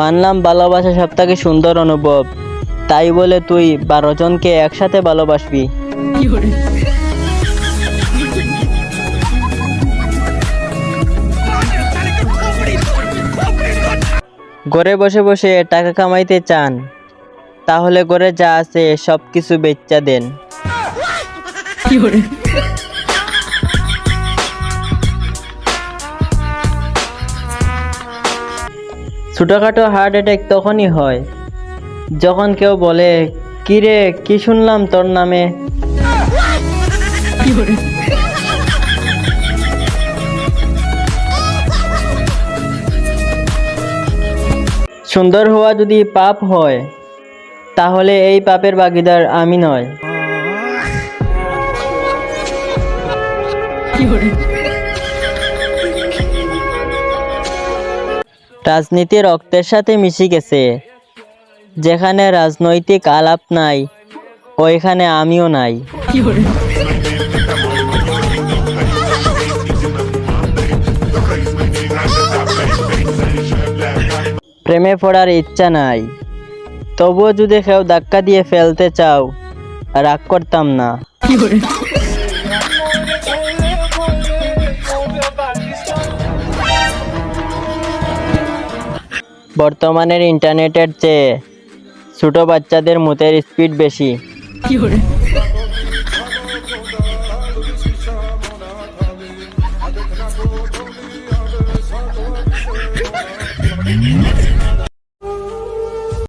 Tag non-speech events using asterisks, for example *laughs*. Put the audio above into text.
মানলাম ভালোবাসা সব থেকে সুন্দর অনুভব। তাই বলে তুই বারো জনকে একসাথে ভালোবাসবি। ঘরে বসে বসে টাকা কামাইতে চান। তাহলে ঘরে যা আছে সব কিছু বেচা দেন। ছোটোখাটো হার্ট অ্যাটাক তখনই হয়, যখন কেউ বলে, কিরে, কি শুনলাম তোর নামে? সুন্দর হওয়া যদি পাপ হয়, তাহলে এই পাপের ভাগিদার আমি নয়। রাজনীতি রক্তের সাথে মিশে গেছে। যেখানে রাজনৈতিক আলাপ নাই, ওইখানে আমিও নাই। প্রেমে পড়ার ইচ্ছা নাই। তবুও যদি কেউ ধাক্কা দিয়ে ফেলতে চাও, রাগ করতাম না। বর্তমানের ইন্টারনেটের চেয়ে ছোট বাচ্চাদের মুতের স্পিড বেশি। কি *laughs*